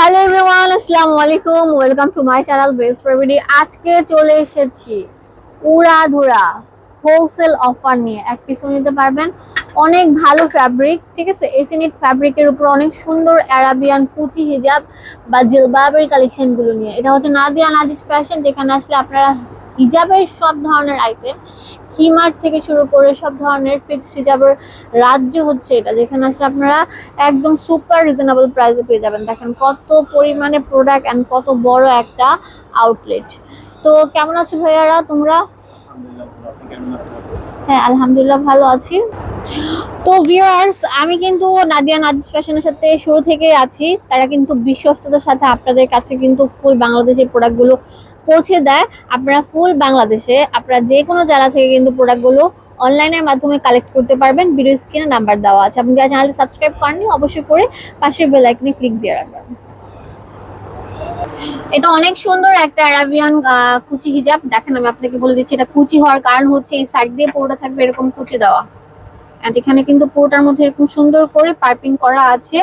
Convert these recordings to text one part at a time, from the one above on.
Hello everyone আসসালামু আলাইকুম welcome to my channel best প্রভিডি আজকে চলে এসেছি উড়াধুরা হোলসেল অফার নিয়ে। এক পিসও নিতে পারবেন। অনেক ভালো ফ্যাব্রিক ঠিক আছে? এসিনিট ফ্যাব্রিকের উপর অনেক সুন্দর অ্যারাবিয়ান কুচি হিজাব বা জিলবাবের কালেকশনগুলো নিয়ে। এটা হচ্ছে নাদিয়া নাদিজ ফ্যাশন যেখানে আসলে আপনারা হিজাবের সব ধরনের আইটেম হিমার থেকে শুরু করে সব ধরনের ফিক্সড হিজাবের রাজ্য হচ্ছে এটা। যেখানে আসলে আপনারা একদম সুপার রিজনেবল প্রাইসে পেয়ে যাবেন। দেখেন কত পরিমাণে প্রোডাক্ট অ্যান্ড কত বড় একটা আউটলেট তো কেমন আছো ভাইয়ারা? তোমরা? হ্যাঁ আলহামদুলিল্লাহ ভালো আছি। তো ভিউয়ার্স আমি কিন্তু নাদিয়া নাদিজ ফ্যাশনের সাথে শুরু থেকে আছি। তারা কিন্তু বিশ্বস্ততার সাথে আপনাদের কাছে কিন্তু ফুল বাংলাদেশের প্রোডাক্টগুলো পৌঁছে দেয় আপনারা ফুল বাংলাদেশে। আপনারা যে কোনো জেলা থেকে কিন্তু প্রোডাক্টগুলো অনলাইনের মাধ্যমে কালেক্ট করতে পারবেন। ভিডিও স্ক্রিনে নাম্বার দেওয়া আছে। আপনি যারা চ্যানেলটি সাবস্ক্রাইব করেননি, অবশ্যই করে পাশের বেল আইকনে ক্লিক দিয়ে রাখবেন। এটা অনেক সুন্দর একটা অ্যারাবিয়ান কুচি হিজাব দেখেন, আমি আপনাকে বলে দিচ্ছি, এটা কুচি হওয়ার কারণ হচ্ছে এই সাইড দিয়ে পুরোটা থাকবে এরকম কুচি দেওয়া। এখানে কিন্তু পুরোটার মধ্যে এরকম সুন্দর করে পাইপিং করা আছে।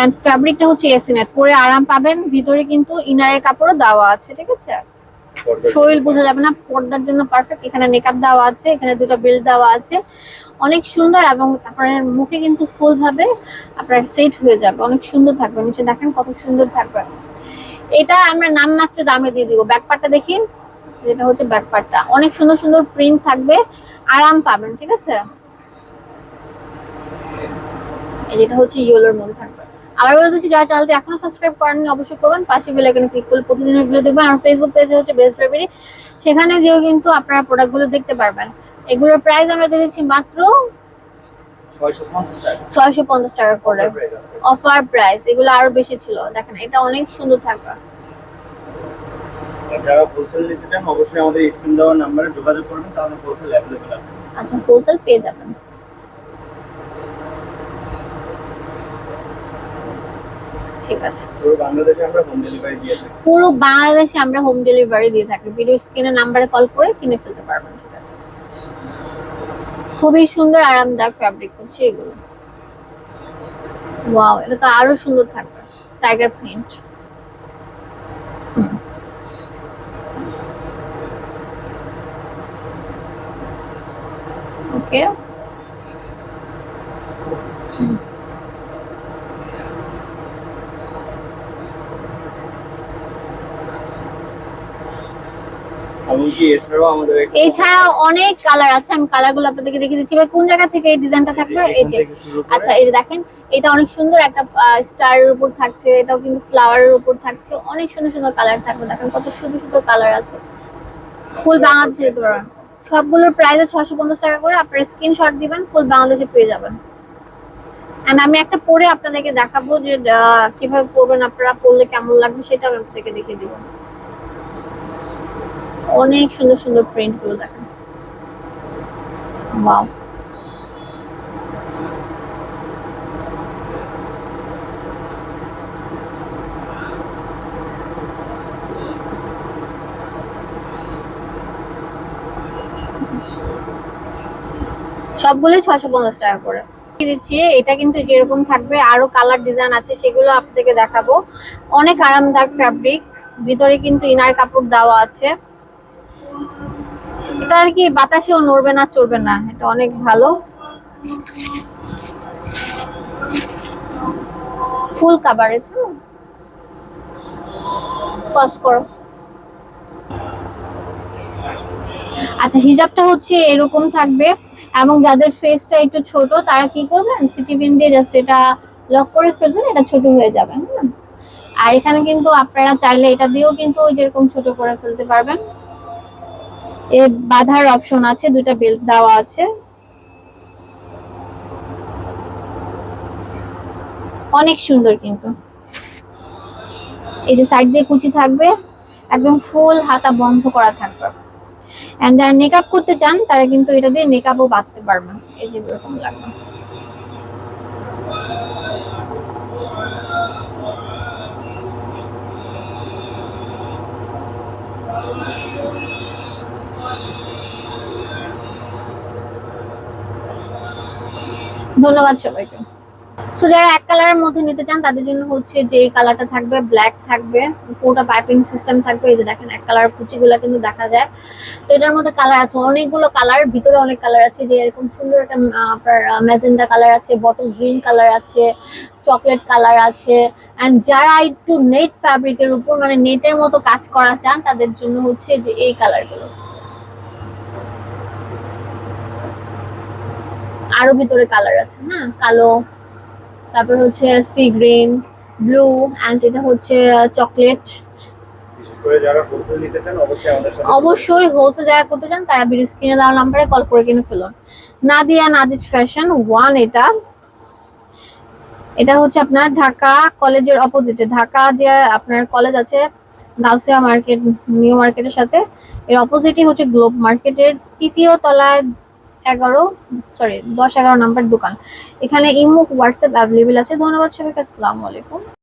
এন্ড ফ্যাব্রিকটা হচ্ছে এসিনেট পরে আরাম পাবেন ভিতরে কিন্তু ইনারের কাপড়ও দেওয়া আছে ঠিক আছে? শরীর বোঝা যাবে না পর্দার জন্য পারফেক্ট এখানে মেকআপ দেওয়া আছে এখানে দুটো বেল্ট দেওয়া আছে। অনেক সুন্দর এবং আপনার মুখে কিন্তু ফুল ভাবে আপনার সেট হয়ে যাবে অনেক সুন্দর থাকবে। নিচে দেখেন কত সুন্দর থাকবে। এটা আমরা নাম মাত্র দামে দিয়ে দিব। ব্যাকপার্টটা দেখি। যেটা হচ্ছে ব্যাকপার্টটা অনেক সুন্দর সুন্দর প্রিন্ট থাকবে আরাম পাবেন ঠিক আছে? এই যেটা হচ্ছে ইয়েলোর মধ্যে থাকবে। আবার বলে দিচ্ছি যারা চ্যানেলটি এখনও সাবস্ক্রাইব করেননি অবশ্যই করবেন পাশে বেল আইকনে ক্লিক করলে প্রতিদিনের ভিডিও দেখবেন। আর ফেসবুক পেজে হচ্ছে বেস্ট লাইব্রেরি সেখানে যেও কিন্তু আপনারা প্রোডাক্টগুলো দেখতে পারবেন। এগুলোর প্রাইস আমরা দিয়ে দিচ্ছি মাত্র ছয়শো পঞ্চাশ টাকা। করে। অফার প্রাইস এগুলো আরও বেশি ছিল। দেখেন এটা অনেক সুন্দর থাকবে। যারা হোলসেল নিতে চান অবশ্যই আমাদের স্ক্রিন নাম্বারে যোগাযোগ করবেন তাহলে হোলসেল অ্যাভেলেবেল আছে। আচ্ছা হোলসেল পেয়ে যাবেন। ঠিক আছে। পুরো বাংলাদেশে আমরা হোম ডেলিভারি দিয়ে থাকি। পুরো বাংলাদেশে আমরা হোম ডেলিভারি দিয়ে থাকি। ভিডিও স্ক্রিনে নাম্বারে কল করে কিনে ফেলতে পারবেন ঠিক আছে। খুবই সুন্দর আরামদায়ক ফ্যাব্রিক হচ্ছে এগুলো। ওয়াও এটা তো আরও সুন্দর থাকবে। টাইগার প্রিন্ট ওকে এছাড়াও অনেক কালার আছে আমি কালারগুলো আপনাদেরকে দেখিয়ে দিচ্ছি। কোন জায়গা থেকে এই ডিজাইনটা থাকবে? এই যে আচ্ছা এই দেখেন এটা অনেক সুন্দর একটা স্টারের উপর থাকছে এটাও কিন্তু ফ্লাওয়ারের উপর থাকছে অনেক সুন্দর সুন্দর কালার থাকবে। দেখেন কত সুন্দর সুন্দর কালার আছে। ফুল বাংলাদেশে পারবেন সবগুলোর প্রাইস ছশো পঞ্চাশ টাকা করে আপনারা স্ক্রিনশট দিবেন ফুল বাংলাদেশে পেয়ে যাবেন। এন্ড আমি একটা পরে আপনাদেরকে দেখাবো যে কীভাবে পরবেন আপনারা পরলে কেমন লাগবে সেটাও আমি আপনাদেরকে দেখিয়ে দিব। অনেক সুন্দর সুন্দর প্রিন্টগুলো দেখেন। ওয়াও সবগুলোই ছয়শো পঞ্চাশ টাকা করে। দিচ্ছি, এটা কিন্তু যেরকম থাকবে, আরও কালার ডিজাইন আছে, সেগুলো আপনাদেরকে দেখাবো। অনেক আরামদায়ক ফ্যাব্রিক ভিতরে কিন্তু ইনার কাপড় দেওয়া আছে। এটা আর কি বাতাসেও নড়বে না, চড়বে না। এটা অনেক ভালো। ফুল কাভারেজ পজ করো। আচ্ছা হিজাবটা হচ্ছে এরকম থাকবে। এবং যাদের ফেসটা একটু ছোট, তারা কি করবেন? সিটি পিন দিয়ে জাস্ট এটা লক করে ফেলবেন, এটা ছোট হয়ে যাবে হ্যাঁ? আর এখানে কিন্তু আপনারা চাইলে এটা দিয়েও কিন্তু ওই যেরকম ছোট করে ফেলতে পারবেন। এ বাঁধার অপশন আছে, দুইটা বেল্ট দেওয়া আছে। অনেক সুন্দর কিন্তু। এই যে সাইড দিয়ে কুচি থাকবে, একদম ফুল হাতা বন্ধ করা থাকবে। এন্ড যারা মেকআপ করতে চান, তারা কিন্তু এটা দিয়ে মেকআপও বাঁধতে পারবেন। এই যে এরকম লাগবে। ধন্যবাদ সবাইকে। সো যারা এক কালারের মধ্যে নিতে চান, তাদের জন্য হচ্ছে যে এই কালারটা থাকবে ব্ল্যাক থাকবে, পুরোটা পাইপিং সিস্টেম থাকবে। এই যে দেখেন, এক কালার কুচিগুলো কিন্তু দেখা যায়। তো এটার মধ্যে কালার আছে, অনেকগুলো কালার ভিতরে অনেক কালার আছে। যে এরকম সুন্দর একটা আপনার ম্যাজেন্ডা কালার আছে বটল গ্রিন কালার আছে চকলেট কালার আছে। অ্যান্ড যারা একটু নেট ফ্যাব্রিকের উপর মানে নেটের মতো কাজ করা চান, তাদের জন্য হচ্ছে যে এই কালারগুলো আরও ভিতরে কালার আছে হ্যাঁ? কালো তারপর হচ্ছে সি গ্রিন ব্লু অ্যান্ড এটা হচ্ছে চকলেট অবশ্যই সাথে যারা করতে চান তারা ভিডিও স্ক্রিনে দেওয়া নাম্বারে কল করে কিনে ফেলুন। নাদিয়া নাদিজ ফ্যাশন ওয়ান এটা। এটা হচ্ছে আপনার ঢাকা কলেজের অপোজিটে ঢাকা যে আপনার কলেজ আছে গাউসিয়া মার্কেট নিউ মার্কেটের সাথে। এর অপোজিটই হচ্ছে গ্লোব মার্কেটের তৃতীয় তলায় এগারো সরি দশ, এগারো নাম্বার দোকান। এখানে ইমো, হোয়াটসঅ্যাপ অ্যাভেলেবেল আছে। ধন্যবাদ সবাইকে। আসসালামু আলাইকুম।